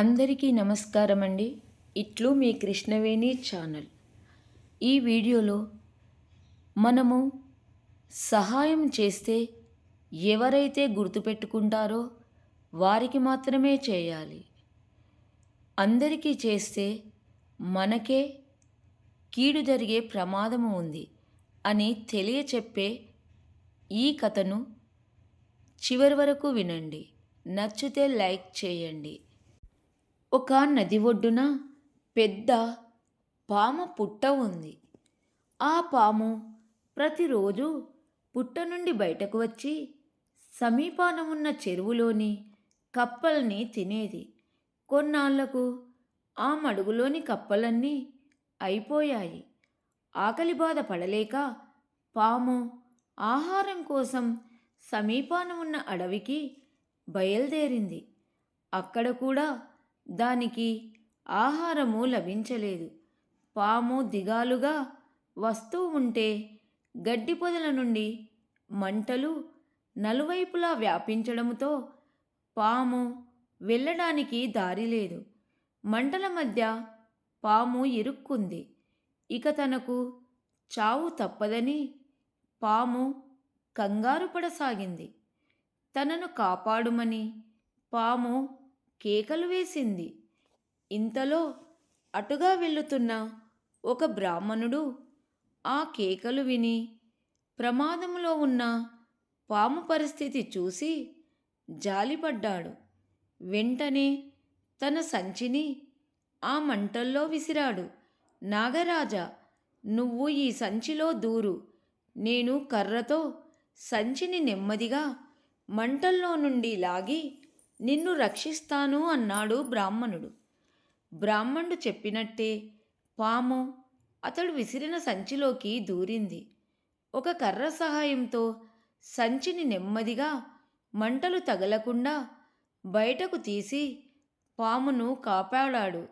అందరికీ నమస్కారం అండి ఇట్లు మీ కృష్ణవేణి ఛానల్. ఈ వీడియోలో మనము సహాయం చేస్తే ఎవరైతే గుర్తుపెట్టుకుంటారో వారికి మాత్రమే చేయాలి. అందరికీ చేస్తే మనకే కీడు జరిగే ప్రమాదము ఉంది అని తెలియచెప్పే ఈ కథను చివరి వరకు వినండి. నచ్చితే లైక్ చేయండి. ఒక నది ఒడ్డున పెద్ద పాము పుట్ట ఉంది. ఆ పాము ప్రతిరోజు పుట్ట నుండి బయటకు వచ్చి సమీపాన ఉన్న చెరువులోని కప్పల్ని తినేది. కొన్నాళ్ళకు ఆ మడుగులోని కప్పలన్నీ అయిపోయాయి. ఆకలి బాధ పడలేక పాము ఆహారం కోసం సమీపాన ఉన్న అడవికి బయలుదేరింది. అక్కడ కూడా దానికి ఆహారము లభించలేదు. పాము దిగాలుగా వస్తూ ఉంటే గడ్డి పొదల నుండి మంటలు నలువైపులా వ్యాపించడంతో పాము వెళ్ళడానికి దారి లేదు. మంటల మధ్య పాము ఇరుక్కుంది. ఇక తనకు చావు తప్పదని పాము కంగారు పడసాగింది. తనను కాపాడుమని పాము కేకలు వేసింది. ఇంతలో అటుగా వెళ్ళుతున్న ఒక బ్రాహ్మణుడు ఆ కేకలు విని ప్రమాదంలో ఉన్న పాము పరిస్థితి చూసి జాలిపడ్డాడు. వెంటనే తన సంచిని ఆ మంటల్లో విసిరాడు. నాగరాజా నువ్వు ఈ సంచిలో దూరు. నేను కర్రతో సంచిని నెమ్మదిగా మంటల్లో నుండి లాగి నిన్ను రక్షిస్తాను అన్నాడు బ్రాహ్మణుడు. బ్రాహ్మణుడు చెప్పినట్టే పాము అతడు విసిరిన సంచిలోకి దూరింది. ఒక కర్ర సహాయంతో సంచిని నెమ్మదిగా మంటలు తగలకుండా బయటకు తీసి పామును కాపాడాడు.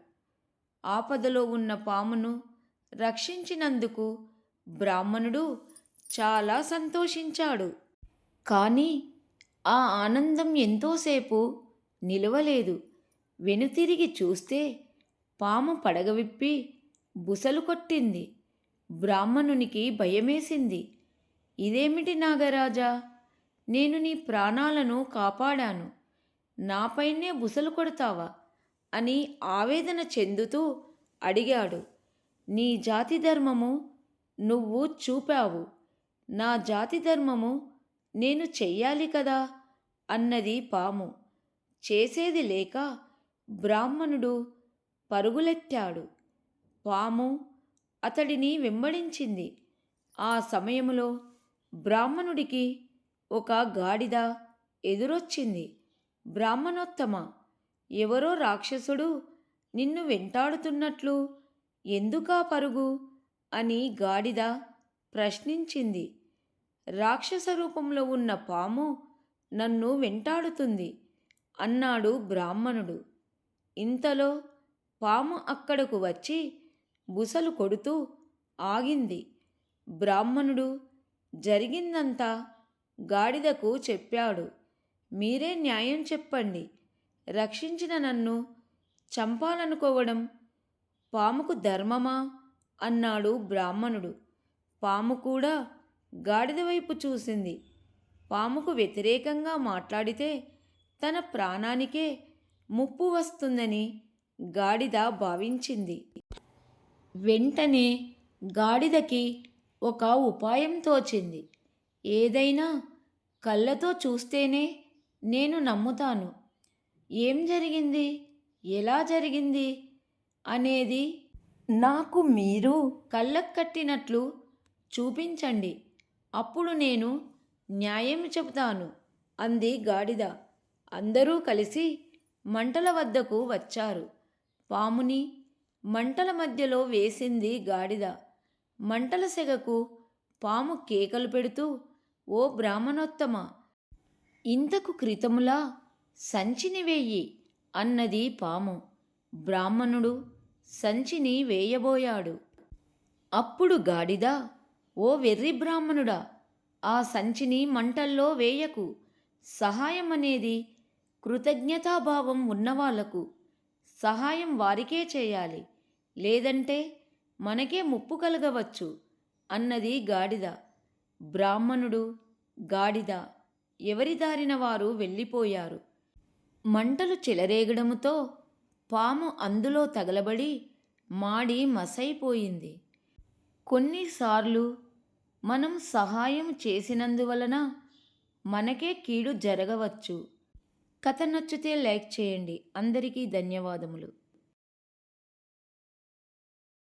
ఆపదలో ఉన్న పామును రక్షించినందుకు బ్రాహ్మణుడు చాలా సంతోషించాడు. కానీ ఆ ఆనందం ఎంతోసేపు నిలవలేదు. వెనుతిరిగి చూస్తే పాము పడగవిప్పి బుసలు కొట్టింది. బ్రాహ్మణునికి భయమేసింది. ఇదేమిటి నాగరాజా? నేను నీ ప్రాణాలను కాపాడాను. నాపైనే బుసలు కొడతావా? అని ఆవేదన చెందుతూ అడిగాడు. నీ జాతి ధర్మము నువ్వు చూపావు. నా జాతి ధర్మము నేను చెయ్యాలి కదా? అన్నది పాము. చేసేది లేక బ్రాహ్మణుడు పరుగులెత్తాడు. పాము అతడిని వెంబడించింది. ఆ సమయంలో బ్రాహ్మణుడికి ఒక గాడిద ఎదురొచ్చింది. బ్రాహ్మణోత్తమ ఎవరో రాక్షసుడు నిన్ను వెంటాడుతున్నట్లు ఎందుకా పరుగు? అని గాడిద ప్రశ్నించింది. రాక్షస రూపంలో ఉన్న పాము నన్ను వెంటాడుతుంది అన్నాడు బ్రాహ్మణుడు. ఇంతలో పాము అక్కడకు వచ్చి బుసలు కొడుతూ ఆగింది. బ్రాహ్మణుడు జరిగిందంతా గాడిదకు చెప్పాడు. మీరే న్యాయం చెప్పండి. రక్షించిన నన్ను చంపాలనుకోవడం పాముకు ధర్మమా? అన్నాడు బ్రాహ్మణుడు. పాము కూడా గాడిద వైపు చూసింది. పాముకు వ్యతిరేకంగా మాట్లాడితే తన ప్రాణానికే ముప్పు వస్తుందని గాడిద భావించింది. వెంటనే గాడిదకి ఒక ఉపాయం తోచింది. ఏదైనా కళ్ళతో చూస్తేనే నేను నమ్ముతాను. ఏం జరిగింది? ఎలా జరిగింది? అనేది నాకు మీరు కళ్ళకు కట్టినట్లు చూపించండి. అప్పుడు నేను న్యాయం చెబుతాను. అంది గాడిద. అందరూ కలిసి మంటల వద్దకు వచ్చారు. పాముని మంటల మధ్యలో వేసింది గాడిద. మంటల సెగకు పాము కేకలు పెడుతూ ఓ బ్రాహ్మణోత్తమ ఇంతకు క్రితములా సంచిని వేయి అన్నది పాము. బ్రాహ్మణుడు సంచిని వేయబోయాడు. అప్పుడు గాడిద ఓ వెర్రి బ్రాహ్మణుడా ఆ సంచిని మంటల్లో వేయకు. సహాయం అనేది కృతజ్ఞతాభావం ఉన్నవాళ్ళకు. సహాయం వారికే చేయాలి. లేదంటే మనకే ముప్పు కలగవచ్చు అన్నది గాడిద. బ్రాహ్మణుడు గాడిద. ఎవరి దారిన వారు వెళ్ళిపోయారు? మంటలు చెలరేగడముతో పాము అందులో తగలబడి మాడి మసైపోయింది. కొన్నిసార్లు మనం సహాయం చేసినందువలన మనకే కీడు జరగవచ్చు. కథ నచ్చితే లైక్ చేయండి. అందరికీ ధన్యవాదములు.